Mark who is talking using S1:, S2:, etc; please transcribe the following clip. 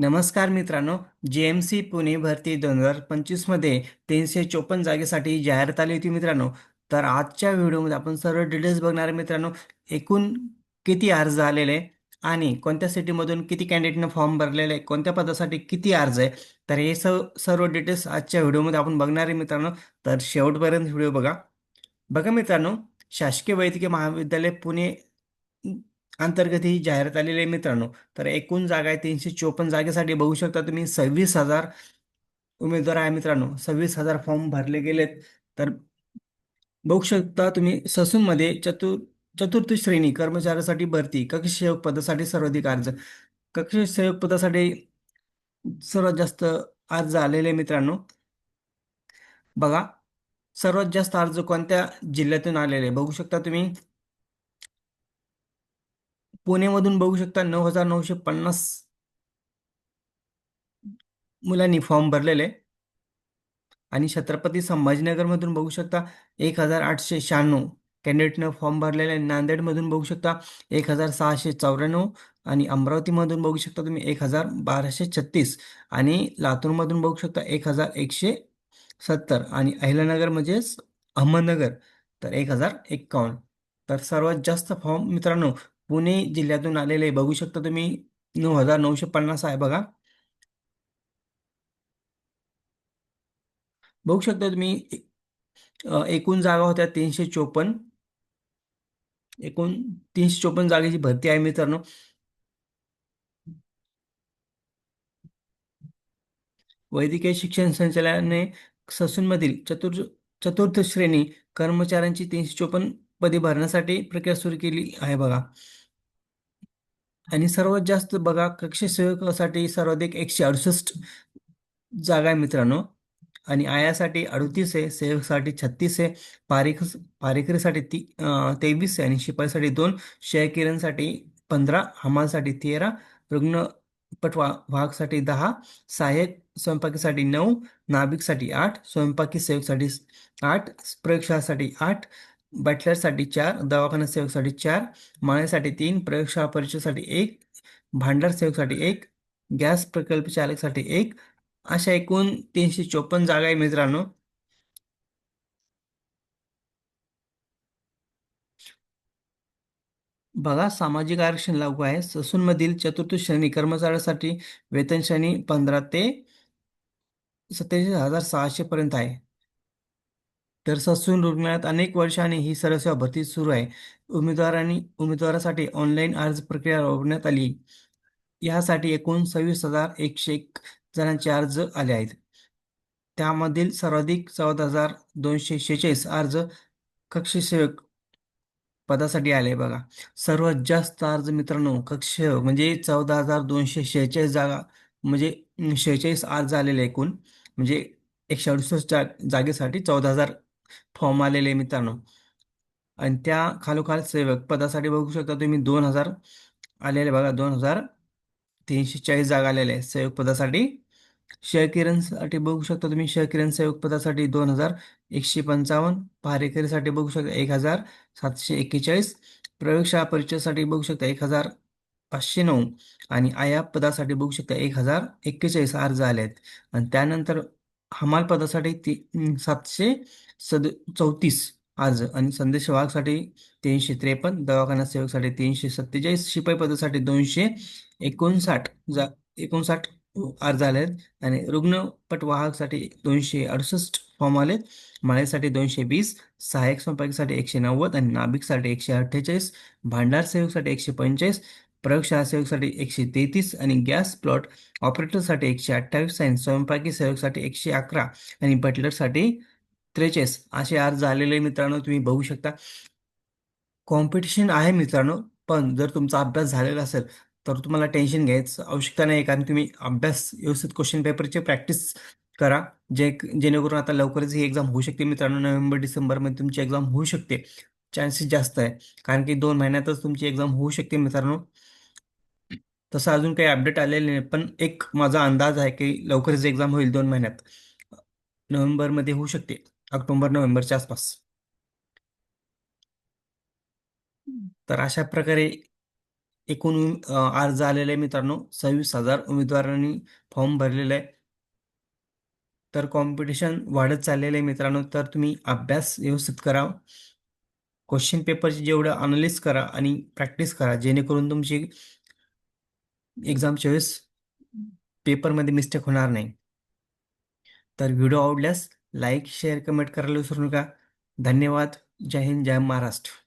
S1: नमस्कार मित्रांनो जे एम सी पुणे भरती दोन हजार पंचवीसमध्ये तीनशे चोपन्न जागेसाठी जाहिरात आली होती मित्रांनो. तर आजच्या व्हिडिओमध्ये आपण सर्व डिटेल्स बघणार आहे मित्रांनो. एकूण किती अर्ज आलेले आहे आणि कोणत्या सिटीमधून किती कॅन्डिडेटनं फॉर्म भरलेले आहे कोणत्या पदासाठी किती अर्ज आहे. तर हे सर्व सर्व डिटेल्स आजच्या व्हिडिओमध्ये आपण बघणार आहे मित्रांनो. तर शेवटपर्यंत व्हिडिओ बघा. बघा मित्रांनो शासकीय वैद्यकीय महाविद्यालय पुणे अंतर्गत ही जाहिरात आलेली आहे मित्रांनो. तर एकूण जागा आहे तीनशे चोपन्न जागेसाठी बघू शकता तुम्ही सव्वीस हजार उमेदवार आहे मित्रांनो. सव्वीस हजार फॉर्म भरले गेलेत. तर बघू शकता तुम्ही ससूनमध्ये चतुर चतुर्थ श्रेणी कर्मचाऱ्यासाठी भरती कक्षसेवक पदासाठी सर्वाधिक अर्ज. कक्षसेवक पदासाठी सर्वात जास्त अर्ज आलेले आहे मित्रांनो. बघा सर्वात जास्त अर्ज कोणत्या जिल्ह्यातून आलेले आहे? बघू शकता तुम्ही. पुणेमधून बघू शकता नऊ हजार नऊशे पन्नास मुलांनी फॉर्म भरलेले. आणि छत्रपती संभाजीनगरमधून बघू शकता एक हजार आठशे शहाण्णव. कॅन्डिडेटनं फॉर्म भरलेले. आहे नांदेडमधून बघू शकता एक हजार सहाशे चौऱ्याण्णव. आणि अमरावतीमधून बघू शकता तुम्ही एक हजार बाराशे छत्तीस. आणि लातूरमधून बघू शकता एक हजार एकशे सत्तर. आणि अहिल्यानगर म्हणजेच अहमदनगर. तर एक हजार एक्कावन्न. तर सर्वात जास्त फॉर्म मित्रांनो पुणे जिल्ह्यातून आलेले बघू शकता तुम्ही नऊ हजार नऊशे पन्नास आहे बघा. बघू शकता तुम्ही एकूण जागा होत्या तीनशे चोपन्न. एकूण तीनशे चोपन्न जागेची भरती आहे मित्रांनो. वैद्यकीय शिक्षण संचालनाने ससूनमधील चतुर्थ चतुर्थ श्रेणी कर्मचाऱ्यांची तीनशे चोपन्न पदे भरण्यासाठी प्रक्रिया सुरू केली आहे बघा. आणि सर्वात जास्त बघा कक्ष सेवकासाठी सर्वाधिक एकशे अडुसष्ट जागा आहे मित्रांनो. आणि आयासाठी अडतीस आहे सेवकसाठी छत्तीस आहे पारिख पारेकरीसाठी ती तेवीस आहे आणि शिपाईसाठी दोन शेयकिरणसाठी पंधरा हमालसाठी तेरा रुग्णपट वा वाहकसाठी दहा सहाय्यक स्वयंपाकीसाठी नऊ नाभिकसाठी आठ स्वयंपाकी सेवकसाठी आठ प्रयोगशाळासाठी आठ बॅटलरसाठी चार दवाखाना सेवकसाठी चार माळ्यासाठी तीन प्रयोगशाळा परीक्षेसाठी एक भांडार सेवकसाठी एक गॅस प्रकल्प चालकसाठी एक अशा एकूण तीनशे चोपन्न जागा आहे मित्रांनो. बघा सामाजिक आरक्षण लागू आहे. ससूनमधील चतुर्थ श्रेणी कर्मचाऱ्यासाठी वेतन श्रेणी पंधरा ते सत्तेचाळीस हजार सहाशे पर्यंत आहे. तर ससून रुग्णालयात अनेक वर्षांनी ही सर्वसेवा भरती सुरू आहे. उमेदवारांनी उमेदवारासाठी ऑनलाईन अर्ज प्रक्रिया राबवण्यात आली. यासाठी एकूण सव्वीस हजार एकशे एक जणांचे अर्ज आले आहेत. त्यामधील सर्वाधिक चौदा हजार दोनशे शेहेचाळीस अर्ज कक्षसेवक पदासाठी आले बघा. सर्वात जास्त अर्ज मित्रांनो कक्ष म्हणजे चौदा हजार दोनशे शेहेचाळीस जागा म्हणजे शेहेचाळीस अर्ज आलेले एकूण म्हणजे एकशे अडुसष्ट जा जागेसाठी चौदा हजार फॉर्म आलेले मित्रांनो. आणि त्या खालोखाल सेवक पदासाठी बघू शकता तुम्ही दोन हजार आलेले बघा दोन हजार तीनशे चाळीस जागा आलेल्या आहे सेवक पदासाठी. किरणसाठी बघू शकता तुम्ही क्षयकिरण सेवक पदासाठी दोन हजार एकशे पंचावन्न पारेकरीसाठी बघू शकता एक हजार सातशे एक्केचाळीस प्रयोगशाळा परिचयासाठी बघू शकता एक हजार पाचशे नऊ आणि आया पदासाठी बघू शकता एक हजार एक्केचाळीस अर्ज आले आहेत आणि त्यानंतर हमाल पदासाठी ती सातशे सद चौतीस अर्ज आणि संदेश वाहकसाठी तीनशे त्रेपन्न दवाखाना सेवकसाठी तीनशे सत्तेचाळीस शिपाई पदासाठी दोनशे एकोणसाठ जा एकोणसाठ अर्ज आले आहेत. आणि रुग्णपट वाहकसाठी दोनशे अडुसष्ट फॉर्म आलेत माळेसाठी दोनशे वीस सहाय्यक स्वयंपाकीसाठी एकशे नव्वद आणि नाभिकसाठी एकशे अठ्ठेचाळीस भांडार सेवकसाठी एकशे पंचेचाळीस प्रयोगशाळा सेवकसाठी एकशे तेहतीस आणि गॅस प्लॉट ऑपरेटरसाठी एकशे अठ्ठावीस आणि स्वयंपाकी सेवकसाठी एकशे अकरा आणि बटलरसाठी त्रेचाळीस. असे अर्ज आलेले मित्रांनो तुम्ही बघू शकता. कॉम्पिटिशन आहे मित्रांनो पण जर तुमचा अभ्यास झालेला असेल तर तुम्हाला टेन्शन घ्यायचं आवश्यकता नाही कारण तुम्ही अभ्यास व्यवस्थित क्वेश्चन पेपरची प्रॅक्टिस करा जे जेणेकरून आता लवकरच ही एक्झाम होऊ शकते मित्रांनो. नोव्हेंबर डिसेंबरमध्ये तुमची एक्झाम होऊ शकते. चान्सेस जास्त आहे कारण की दोन महिन्यातच तुमची एक्झाम होऊ शकते मित्रांनो. तसं अजून काही अपडेट आलेले नाही पण एक माझा अंदाज आहे की लवकरच एक्झाम होईल दोन महिन्यात. नोव्हेंबरमध्ये होऊ शकते ऑक्टोबर नोव्हेंबरच्या आसपास. तर अशा प्रकारे एकूण अर्ज आलेले आहे मित्रांनो सव्वीस हजार उमेदवारांनी फॉर्म भरलेला आहे. तर कॉम्पिटिशन वाढत चाललेलं आहे मित्रांनो तर तुम्ही अभ्यास व्यवस्थित करा. क्वेश्चन पेपरची जेवढं अनालिस करा आणि प्रॅक्टिस करा जेणेकरून तुमची एक्झामच्या वेळेस पेपरमध्ये मिस्टेक होणार नाही. तर व्हिडिओ आवडल्यास लाईक शेअर कमेंट करायला विसरू नका. धन्यवाद. जय हिंद जय महाराष्ट्र.